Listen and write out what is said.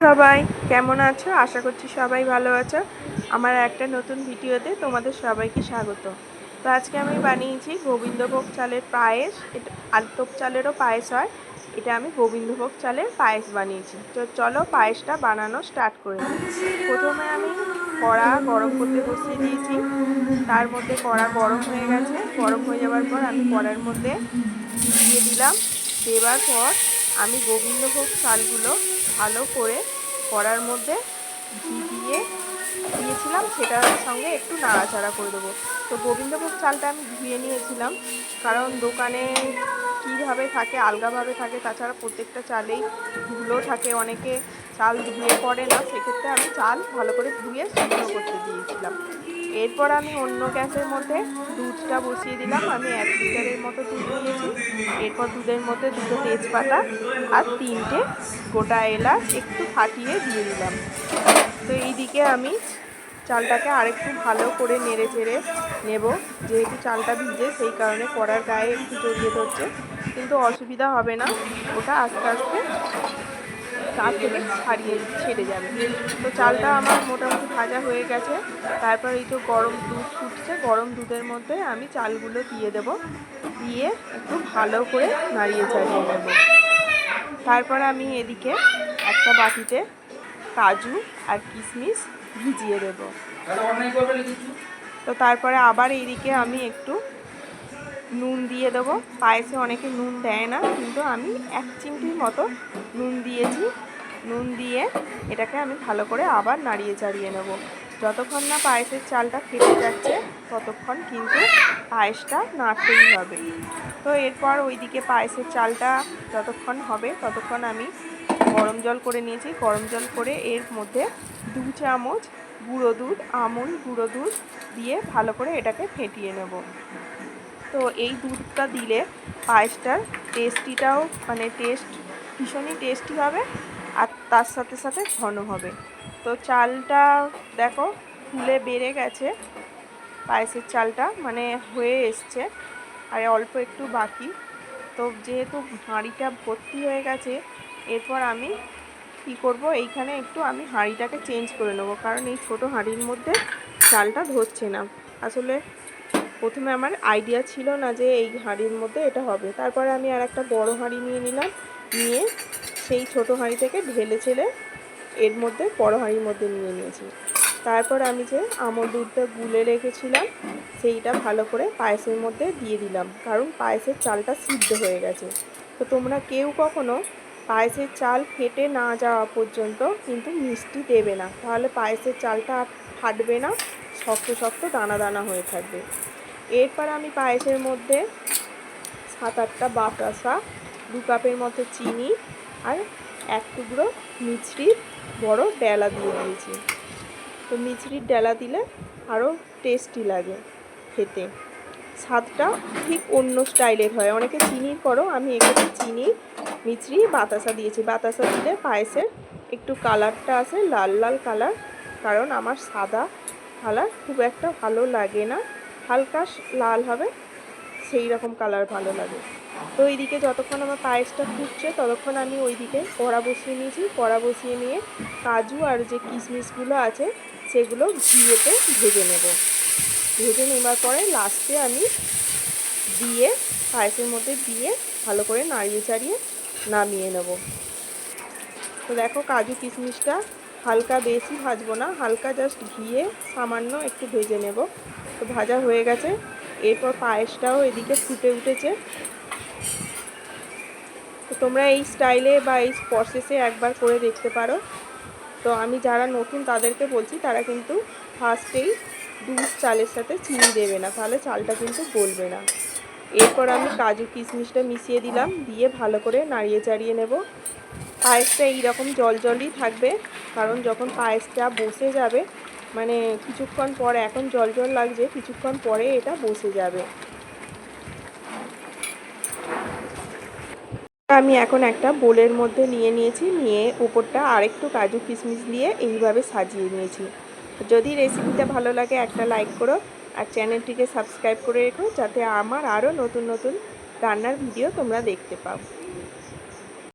সবাই, কেমন আছো? আশা করছি সবাই ভালো আছো। আমার একটা নতুন ভিডিওতে তোমাদের সবাইকে স্বাগত। তো আজকে আমি বানিয়েছি গোবিন্দভোগ চালের পায়েস। এটা আলতপ চালেরও পায়েস হয়। এটা আমি গোবিন্দভোগ চালের পায়েস বানিয়েছি। তো চলো পায়েসটা বানানো স্টার্ট করে। প্রথমে আমি কড়া গরম করতে বসিয়ে দিয়েছি। তার মধ্যে কড়া গরম হয়ে গেছে। গরম হয়ে যাওয়ার পর আমি কড়ার মধ্যে দিয়ে দিলাম। দেওয়ার পর আমি গোবিন্দভোগ চালগুলো ভালো করে কড়ার মধ্যে ঘি দিয়ে দিয়েছিলাম, সেটার সঙ্গে একটু নাড়াচাড়া করে দেবো। তো গোবিন্দভোগ চালটা আমি ধুয়ে নিয়েছিলাম, কারণ দোকানে কীভাবে থাকে, আলগাভাবে থাকে, তাছাড়া প্রত্যেকটা চালেই ধুলো থাকে, অনেকে চাল ধুয়ে পড়ে না, সেক্ষেত্রে আমি চাল ভালো করে ধুয়ে শুকনো করতে দিয়েছিলাম। এরপর আমি অন্য গ্যাসের মধ্যে দুধটা বসিয়ে দিলাম। আমি এক লিটারের মতো দুধ দিয়েছি এরপর দুধের মধ্যে দুটো তেজপাতা আর তিনটে গোটা এলাচ একটু ফাটিয়ে দিয়ে দিলাম। তো এইদিকে আমি চালটাকে আরেকটু ভালো করে নেড়ে চেড়ে নেব। যেহেতু চালটা ভিজে, সেই কারণে কড়ার গায়ে একটু জড়িয়ে ধরছে। কিন্তু অসুবিধা হবে না। ওটা আস্তে আস্তে তার থেকে ছাড়িয়ে ছেড়ে যাবে। তো চালটা আমার মোটামুটি ভাজা হয়ে গেছে। তারপর এই তো গরম দুধ ফুটছে। গরম দুধের মধ্যে আমি চালগুলো দিয়ে দেব। দিয়ে একটু ভালো করে নাড়িয়ে চাড়িয়ে নেব। তারপর আমি এদিকে একটা বাটিতে কাজু আর কিশমিশ ভিজিয়ে দেব। তো তারপরে আবার এইদিকে আমি একটু নুন দিয়ে দেবো। পায়েসে অনেকে নুন দেয় না, কিন্তু আমি এক চিমটির মতো নুন দিয়েছি। নুন দিয়ে এটাকে আমি ভালো করে আবার নাড়িয়ে চাড়িয়ে নেব। যতক্ষণ না পায়েসের চালটা ফেটে যাচ্ছে, ততক্ষণ কিন্তু পায়েসটা নাড়তেই হবে। তো এরপর ওইদিকে পায়েসের চালটা যতক্ষণ হবে, ততক্ষণ আমি গরম জল করে নিয়েছি। গরম জল করে এর মধ্যে দু চামচ গুঁড়ো দুধ, আমুল গুঁড়ো দুধ দিয়ে ভালো করে এটাকে ফেটিয়ে নেব। তো এই দুধটা দিলে পায়েসটার টেস্টিটাও মানে টেস্ট ভীষণই টেস্টি হবে আর তার সাথে সাথে ঘন হবে। তো চালটা দেখো ফুলে বেড়ে গেছে, পায়েসের চালটা মানে হয়ে এসছে আর অল্প একটু বাকি। তো যেহেতু হাঁড়িটা ভর্তি হয়ে গেছে, এরপর আমি কি করব, এইখানে একটু আমি হাঁড়িটাকে চেঞ্জ করে নেব, কারণ এই ছোট হাঁড়ির মধ্যে চালটা ধরছে না। আসলে প্রথমে আমার আইডিয়া ছিল না যে এই হাঁড়ির মধ্যে এটা হবে। তারপরে আমি আর একটা বড় হাঁড়ি নিয়ে নিলাম, নিয়ে সেই ছোট হাঁড়ি থেকে ঢেলে ছেলে এর মধ্যে বড় হাঁড়ির মধ্যে নিয়ে নিয়েছি। তারপর আমি যে আমল দুধটা গুলে রেখেছিলাম, সেইটা ভালো করে পায়েসের মধ্যে দিয়ে দিলাম, কারণ পায়েসের চালটা সিদ্ধ হয়ে গেছে। তো তোমরা কেউ কখনো পায়েসের চাল ফেটে না যাওয়া পর্যন্ত কিন্তু মিষ্টি দেবে না। তাহলে পায়েসের চালটা ফাটবে না, শক্ত শক্ত দানা দানা হয়ে থাকবে। এরপর আমি পায়েসের মধ্যে সাত আটটা বাতাসা দু কাপের মতো চিনি আর এক টুকরো মিছরির বড় ডেলা দিয়ে দিয়েছি। তো মিছরির ডেলা দিলে আরও টেস্টি লাগে খেতে। স্বাদটা ঠিক অন্য স্টাইলের হয়। অনেকে চিনির করো আমি এখানে চিনি, মিছরি, বাতাসা দিয়েছি। বাতাসা দিলে পায়েসের একটু কালারটা আসে, লাল লাল কালার। কারণ আমার সাদা কালার খুব একটা ভালো লাগে না। হালকা লাল হবে, সেই রকম কালার ভালো লাগে। তো এইদিকে যতক্ষণ আমার পায়েসটা ফুটছে, ততক্ষণ আমি ওইদিকে কড়া বসিয়ে নিয়েছি। কড়া বসিয়ে নিয়ে কাজু আর যে কিশমিশগুলো আছে, সেগুলো ঘিয়েতে ভেজে নেব। ভেজে নেবার পরে লাস্টে আমি দিয়ে, পায়েসের মধ্যে দিয়ে ভালো করে নাড়িয়ে চাড়িয়ে নামিয়ে নেব। তো দেখো কাজু কিশমিশটা হালকা বেশি ভাজবো না, হালকা জাস্ট ঘিয়ে সামান্য একটু ভেজে নেব। তো ভাজা হয়ে গেছে, এরপর পায়েসটাও এদিকে ফুটে উঠেছে। তো তোমরা এই স্টাইলে বা এই প্রসেসে একবার করে দেখতে পারো। তো আমি যারা নতুন তাদেরকে বলছি, তারা কিন্তু ফার্স্টেই দুধ চালের সাথে চিনি দেবে না, তাহলে চালটা কিন্তু গলবে না। এরপর আমি কাজু কিশমিশটা মিশিয়ে দিলাম, দিয়ে ভালো করে নাড়িয়ে চাড়িয়ে নেব। পায়েসটা এইরকম জল জলই থাকবে, কারণ যখন পায়েসটা বসে যাবে মানে কিছুক্ষণ পরে এখন জল জল লাগছে, কিছুক্ষণ পরে এটা বসে যাবে। আমি এখন একটা বোলের মধ্যে নিয়ে নিয়েছি, নিয়ে উপরটা আরেকটু কাজু কিশমিশ দিয়ে এইভাবে সাজিয়ে নিয়েছি। যদি রেসিপিটা ভালো লাগে, একটা লাইক করো, আর চ্যানেলটিকে সাবস্ক্রাইব করে রেখো, যাতে আমার আরও নতুন নতুন রান্নার ভিডিও তোমরা দেখতে পাও।